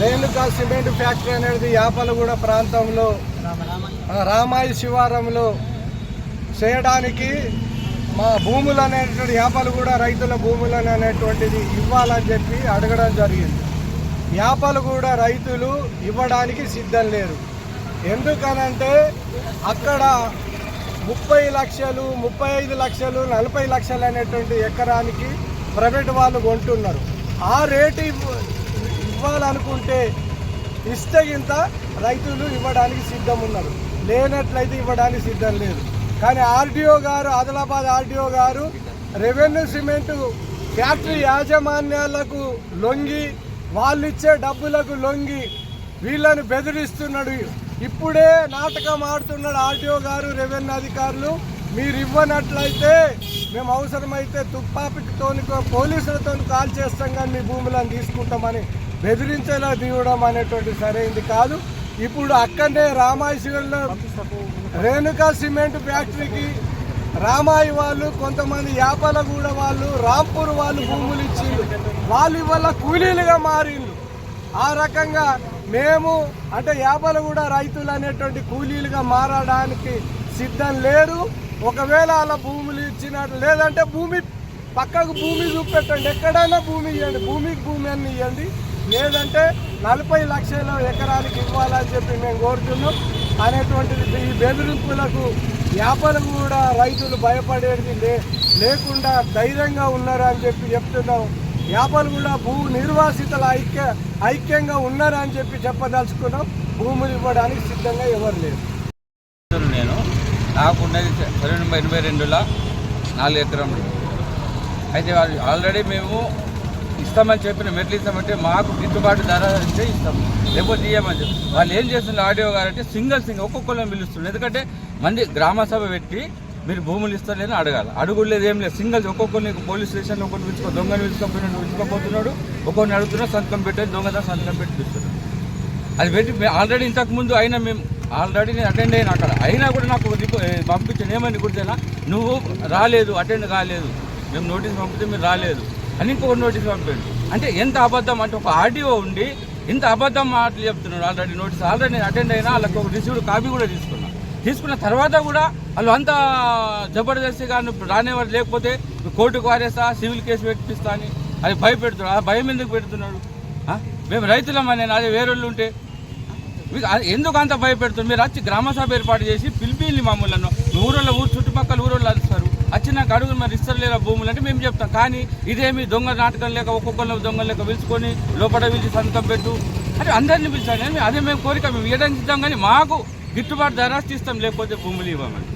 Renuka cement factory అనేది యాపలగూడ ప్రాంతంలో రామాయి శివారంలో చేయడానికి మా భూములు అనేటువంటి యాపలగూడ రైతుల భూములు అనేటువంటిది ఇవ్వాలని చెప్పి అడగడం జరిగింది. యాపలగూడ రైతులు ఇవ్వడానికి సిద్ధం లేరు. ఎందుకనంటే అక్కడ ముప్పై లక్షలు ముప్పై ఐదు లక్షలు నలభై లక్షలు అనేటువంటి ఎకరానికి ప్రైవేట్ వాళ్ళు కొంటున్నారు. ఆ రేటు ఇవ్వాలనుకుంటే ఇస్తే ఇంత రైతులు ఇవ్వడానికి సిద్ధం ఉన్నారు. లేనట్లయితే ఇవ్వడానికి సిద్ధం లేదు. కానీ ఆర్డీఓ గారు ఆదిలాబాద్ ఆర్డీఓ గారు రెవెన్యూ సిమెంట్ ఫ్యాక్టరీ యాజమాన్యాలకు లొంగి వాళ్ళిచ్చే డబ్బులకు లొంగి వీళ్ళని బెదిరిస్తున్నాడు. ఇప్పుడే నాటకం ఆడుతున్నాడు ఆర్డీఓ గారు రెవెన్యూ అధికారులు. మీరు ఇవ్వనట్లయితే మేము అవసరమైతే తుపాపితో పోలీసులతో కాల్ చేస్తాం కానీ మీ భూములను తీసుకుంటామని బెదిరించేలా దిగడం అనేటువంటి సరైంది కాదు. ఇప్పుడు అక్కడనే రామాయశివరంలో రేణుకా సిమెంట్ ఫ్యాక్టరీకి రామాయి వాళ్ళు కొంతమంది యాపలగూడ వాళ్ళు రాంపూర్ వాళ్ళు భూములు ఇచ్చిండ్రు. వాళ్ళు ఇవాళ కూలీలుగా మారిండ్రు. ఆ రకంగా మేము అంటే యాపలగూడ రైతులు అనేటువంటి కూలీలుగా మారడానికి సిద్ధం లేరు. ఒకవేళ అలా భూములు ఇచ్చినట్టు లేదంటే భూమి పక్కకు భూమి చూపెట్టండి. ఎక్కడైనా భూమి ఇవ్వండి భూమికి భూమి అని ఇవ్వండి లేదంటే నలభై లక్షల ఎకరానికి ఇవ్వాలని చెప్పి మేము కోరుతున్నాం. అనేటువంటిది ఈ బెదిరింపులకు వ్యాపారం కూడా రైతులు భయపడేది లే లేకుండా ధైర్యంగా ఉన్నారని చెప్పి చెప్తున్నాం. వ్యాపారం కూడా భూ నిర్వాసితుల ఐక్య ఐక్యంగా ఉన్నారని చెప్పి చెప్పదలుచుకున్నాం. భూములు ఇవ్వడానికి సిద్ధంగా ఎవరు లేరు. నాకు ఉన్నది రెండు ఎనభై రెండులా నాలుగు ఎకరంలో. అయితే వాళ్ళు ఆల్రెడీ మేము ఇస్తామని చెప్పిన మెట్లు ఇస్తామంటే మాకు గిట్టుబాటు ధర ఇస్తే ఇస్తాం. లేకపోతే ఇయ్యమని చెప్పి. వాళ్ళు ఏం చేస్తున్నారు ఆడియో గారు అంటే సింగిల్ సింగిల్ ఒక్కొక్కరిని పిలుస్తున్నారు. ఎందుకంటే మంది గ్రామ సభ పెట్టి మీరు భూములు ఇస్తారని అడగాలి. అడుగులేదు ఏం లేదు. సింగిల్ ఒక్కొక్కరిని పోలీస్ స్టేషన్లో ఒకరిని పిలుచుకో దొంగని పిలుచుకోపోయినాడు పిలుచుకోపోతున్నాడు ఒక్కొక్కరిని అడుగుతున్నాడు సంతకం పెట్టేది దొంగదా సంతకం పెట్టి పిలుస్తున్నాడు. అది పెట్టి ఆల్రెడీ ఇంతకుముందు అయినా మేము ఆల్రెడీ నేను అటెండ్ అయినా అక్కడ. అయినా కూడా నాకు పంపించాను ఏమని గుర్తేనా నువ్వు రాలేదు అటెండ్ కాలేదు. మేము నోటీస్ పంపితే మీరు రాలేదు అని ఇంకొక నోటీస్ పంపాడు. అంటే ఎంత అబద్ధం? అంటే ఒక ఆడియో ఉండి ఇంత అబద్ధం మాటలు చెప్తున్నాడు ఆల్రెడీ నోటీస్. ఆల్రెడీ నేను అటెండ్ అయినా వాళ్ళకి ఒక రిసీవ్డ్ కాపీ కూడా తీసుకున్నా. తీసుకున్న తర్వాత కూడా వాళ్ళు అంతా జబర్దస్తిగా నువ్వు రానేవారు లేకపోతే కోర్టుకు వారేస్తా సివిల్ కేసు పెట్టిస్తా అని. అది భయపెడుతున్నాడు ఆ భయం ఎందుకు పెడుతున్నాడు మేము రైతులమ్మా నేను అదే వేరే వాళ్ళు ఉంటే మీకు ఎందుకు అంత భయపెడుతుంది? మీరు వచ్చి గ్రామ సభ ఏర్పాటు చేసి పిలిపిల్ని మమ్మల్ని. ఊరోళ్ళ ఊరు చుట్టుపక్కల ఊరోళ్ళు అరుస్తారు. వచ్చి నాకు అడుగులు మరి ఇస్తారు లేదా భూములు అంటే మేము చెప్తాం. కానీ ఇదేమి దొంగ నాటకం లేక ఒక్కొక్కరు దొంగలు లేక పిలుచుకొని లోపల పిలిచి సంతకం పెట్టు. అంటే అందరిని పిలిచాను అదే మేము కోరిక. మేము ఇవ్వడానికి ఇద్దాం కానీ మాకు గిట్టుబాటు ధర ఇస్తాం లేకపోతే భూములు ఇవ్వమని.